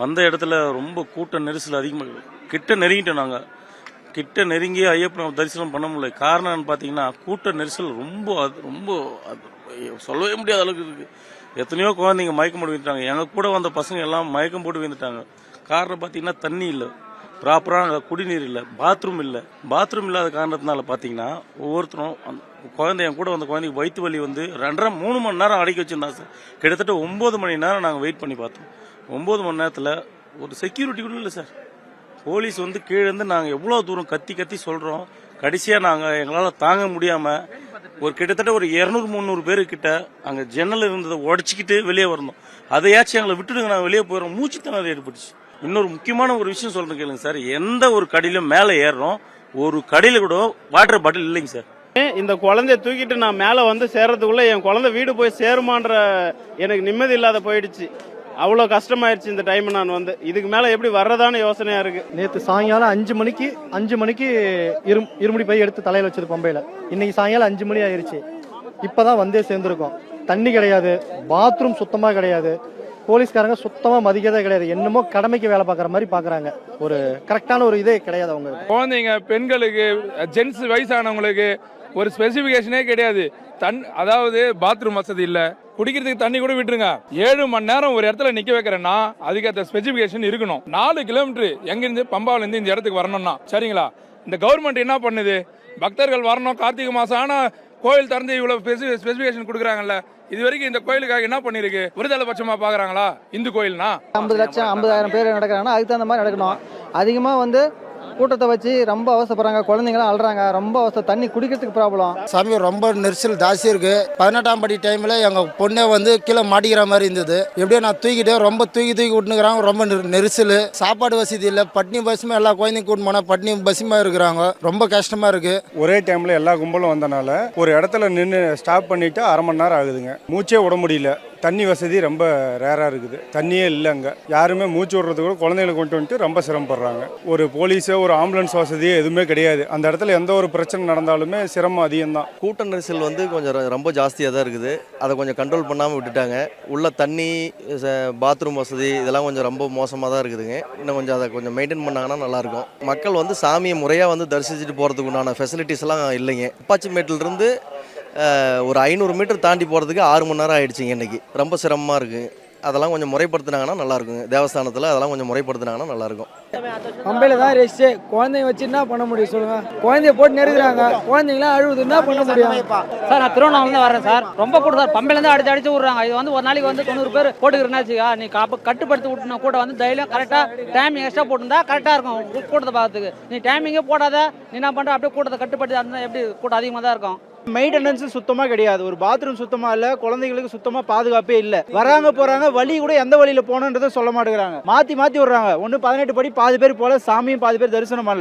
வந்த இடத்துல ரொம்ப கூட்ட நெரிசல் அதிகமாக கிட்ட நெருங்கிட்டோம் நாங்கள் கிட்ட நெருங்கி ஐயப்பனை தரிசனம் பண்ண முடியல. காரணம் என்னன்னு பார்த்தீங்கன்னா கூட்ட நெரிசல் ரொம்ப அது ரொம்ப அது சொல்லவே முடியாத அளவுக்கு இருக்கு. எத்தனையோ குழந்தைங்க மயக்கம் போட்டு விழுந்துட்டாங்க. எங்கள் கூட வந்த பசங்க எல்லாம் மயக்கம் போட்டு விழுந்துட்டாங்க. காரணம் பார்த்தீங்கன்னா தண்ணி இல்லை. ப்ராப்பரான குடிநீர் இல்லை. பாத்ரூம் இல்லை. பாத்ரூம் இல்லாத காரணத்தினால பார்த்தீங்கன்னா ஒவ்வொருத்தரும் அந்த குழந்தை என் கூட வந்த குழந்தைக்கு வயிற்று வலி வந்து ரெண்டரை மூணு மணி நேரம் அடக்கி வச்சுருந்தா சார். கிட்டத்தட்ட ஒம்பது மணி நேரம் நாங்கள் வெயிட் பண்ணி பார்த்தோம். ஒம்பது மணி நேரத்தில் ஒரு செக்யூரிட்டி கூட இல்லை சார். போலீஸ் வந்து கீழே இருந்து நாங்கள் எவ்வளோ தூரம் கத்தி கத்தி சொல்கிறோம் கடைசியாக நாங்கள் எங்களால் தாங்க முடியாமல் ஒரு கிட்டத்தட்ட ஒரு இரநூறு முந்நூறு பேரு கிட்ட அங்கே ஜன்னல் இருந்ததை உடச்சிக்கிட்டு வெளியே வரணும் அதையாச்சும் எங்களை விட்டுடுங்க நான் வெளியே போயிடுறோம் மூச்சு திணறல் ஏற்பட்டுச்சு. இன்னொரு முக்கியமான ஒரு விஷயம் சொல்கிறேன் கேளுங்க சார். எந்த ஒரு கடையிலும் மேலே ஏறுறோம். ஒரு கடையில் கூட வாட்டர் பாட்டில் இல்லைங்க சார். இந்த குழந்தைய தூக்கிட்டு நான் மேலே வந்து சேர்றதுக்குள்ளே என் குழந்தை வீடு போய் சேருமான்ற எனக்கு நிம்மதி இல்லாத போயிடுச்சு. அவ்வளோ கஷ்டமாயிருச்சு இந்த டைம் நான் வந்து. இதுக்கு மேலே எப்படி வர்றதான யோசனையா இருக்கு. நேற்று சாயங்காலம் அஞ்சு மணிக்கு அஞ்சு மணிக்கு இரு இருமுடி பை எடுத்து தலையில் வச்சது பம்பையில். இன்னைக்கு சாயங்காலம் அஞ்சு மணி ஆயிருச்சு. இப்போதான் வந்தே சேர்ந்துருக்கோம். தண்ணி கிடையாது பாத்ரூம் சுத்தமாக கிடையாது. போலீஸ்காரங்க சுத்தமாக மதிக்கதே கிடையாது. என்னமோ கடமைக்கு வேலை பார்க்குற மாதிரி பார்க்குறாங்க. ஒரு கரெக்டான ஒரு இதே கிடையாது அவங்க குழந்தைங்க பெண்களுக்கு ஜென்ஸ் வயசானவங்களுக்கு ஒரு ஸ்பெசிஃபிகேஷனே கிடையாது. தன் அதாவது பாத்ரூம் வசதி இல்லை. குடிக்கிறதுக்கு தண்ணி கூட விட்டுருங்க. ஏழு மணி நேரம் ஒரு இடத்துல நிக்க வைக்கிறேன்னா அதுக்கேற்ற ஸ்பெசிஃபிகேஷன் இருக்கணும். நாலு கிலோமீட்டர் எங்கிருந்து பம்பாவிலேருந்து இந்த இடத்துக்கு வரணும்னா. சரிங்களா? இந்த கவர்மெண்ட் என்ன பண்ணுது? பக்தர்கள் வரணும். கார்த்திகை மாசம் ஆனா கோயில் திறந்து இவ்வளவு ஸ்பெசிஃபிகேஷன் கொடுக்குறாங்கல்ல. இது வரைக்கும் இந்த கோயிலுக்காக என்ன பண்ணிருக்கு? விருதலை பட்சமா பாக்குறாங்களா? இந்து கோயில்னா? ஐம்பது லட்சம் ஐம்பதாயிரம் பேர் நடக்கிறாங்கன்னா அதுக்கு தகுந்த மாதிரி நடக்கணும். அதிகமாக வந்து கூட்டத்தை வச்சு ரொம்ப அவசரப்படுறாங்க குழந்தைங்களாம் அழுறாங்க ரொம்ப அவசரம். தண்ணி குடிக்கிறதுக்கு ப்ராப்ளம் சாமி ரொம்ப நெரிசல் ஜாஸ்தி இருக்கு. பதினெட்டாம் படி டைம்ல எங்க பொண்ணே வந்து கீழே மாட்டிக்கிற மாதிரி இருந்தது. எப்படியோ நான் தூக்கிட்டு ரொம்ப தூக்கி தூக்கி விட்டுனுக்குறாங்க ரொம்ப நெரு- நெரிசல். சாப்பாடு வசதி இல்லை. பட்னி பஸ்ஸுமே எல்லா குழந்தைங்க கூட்டு போனா பட்னி பஸ்ஸுமா இருக்கிறாங்க. ரொம்ப கஷ்டமா இருக்கு. ஒரே டைம்ல எல்லா கும்பலும் வந்தனால ஒரு இடத்துல நின்று ஸ்டாப் பண்ணிட்டு அரை மணி நேரம் ஆகுதுங்க. மூச்சே விட முடியல. தண்ணி வசதி ரொம்ப ரேராக இருக்குது. தண்ணியே இல்லை அங்கே. யாருமே மூச்சு விடுறது கூட குழந்தைகளை கொண்டு வந்துட்டு ரொம்ப சிரமப்படுறாங்க. ஒரு போலீஸோ ஒரு ஆம்புலன்ஸ் வசதியோ எதுவுமே கிடையாது. அந்த இடத்துல எந்த ஒரு பிரச்சனை நடந்தாலுமே சிரமம் அதிகம்தான். கூட்ட நெரிசல் வந்து கொஞ்சம் ர- ரொம்ப ஜாஸ்தியாக தான் இருக்குது. அதை கொஞ்சம் கண்ட்ரோல் பண்ணாமல் விட்டுட்டாங்க. உள்ள தண்ணி பாத்ரூம் வசதி இதெல்லாம் கொஞ்சம் ரொம்ப மோசமாக தான் இருக்குதுங்க. இன்னும் கொஞ்சம் அதை கொஞ்சம் மெயின்டைன் பண்ணாங்கன்னா நல்லாயிருக்கும். மக்கள் வந்து சாமியை முறையாக வந்து தரிசிச்சுட்டு போகிறதுக்கு உண்டான ஃபெசிலிட்டிஸ்லாம் இல்லைங்க. அப்பாச்சிமேட்டிலிருந்து ஒரு ஐநூறு மீட்டர் தாண்டி போகிறதுக்கு ஆறு மணி நேரம் ஆயிடுச்சுங்க இன்னைக்கு. ரொம்ப சிரமமாக இருக்குது அதெல்லாம் கொஞ்சம் முறைப்படுத்தினாங்கன்னா நல்லா இருக்குங்க. தேவஸ்தானத்தில் அதெல்லாம் கொஞ்சம் முறைப்படுத்தினாங்கன்னா நல்லாயிருக்கும் பம்பையில் தான் ரெஸ்ட்டு குழந்தைங்க வச்சு என்ன பண்ண முடியும் சொல்லுங்க. குழந்தைய போட்டு நெருக்குறாங்க குழந்தைங்களாம் அழுகுது என்ன பண்ண முடியும்? சார் நான் திருவண்ணாமலை வரேன் சார். ரொம்ப கூட சார். பம்பையிலேருந்து அடிச்சு அடிச்சு விட்றாங்க. இது வந்து ஒரு நாளைக்கு வந்து தொண்ணூறு பேர் போட்டுக்கிறேன்னாச்சுக்கா நீ காப்ப கட்டுப்படுத்தி விட்டுனா கூட வந்து தைரியம் கரெக்டாக டைமிங் எக்ஸ்ட்ரா போட்டிருந்தா கரெக்டாக இருக்கும். கூ- கூட்டத்தை பார்க்கறதுக்கு. நீ டைமிங்கே போடாத. நீ என்ன பண்ணுற அப்படியே கூட்டத்தை கட்டுப்படுத்தி அந்த எப்படி கூட்டம் அதிகமாக தான் இருக்கும். மெயின்டெனன்ஸ் சுத்தமா கிடையாது. ஒரு பாத்ரூம் சுத்தமா இல்ல குழந்தைங்களுக்கு சுத்தமா பாதுகாப்பே இல்ல. வராங்க போறாங்க வழி கூட எந்த வழியில போகணுன்றதை சொல்ல மாட்டேங்கிறாங்க. மாத்தி மாத்தி விடுறாங்க. ஒன்னு பதினெட்டு படி பாதி பேர் போல சாமியும் பாதி பேர் தரிசனம் பண்ணல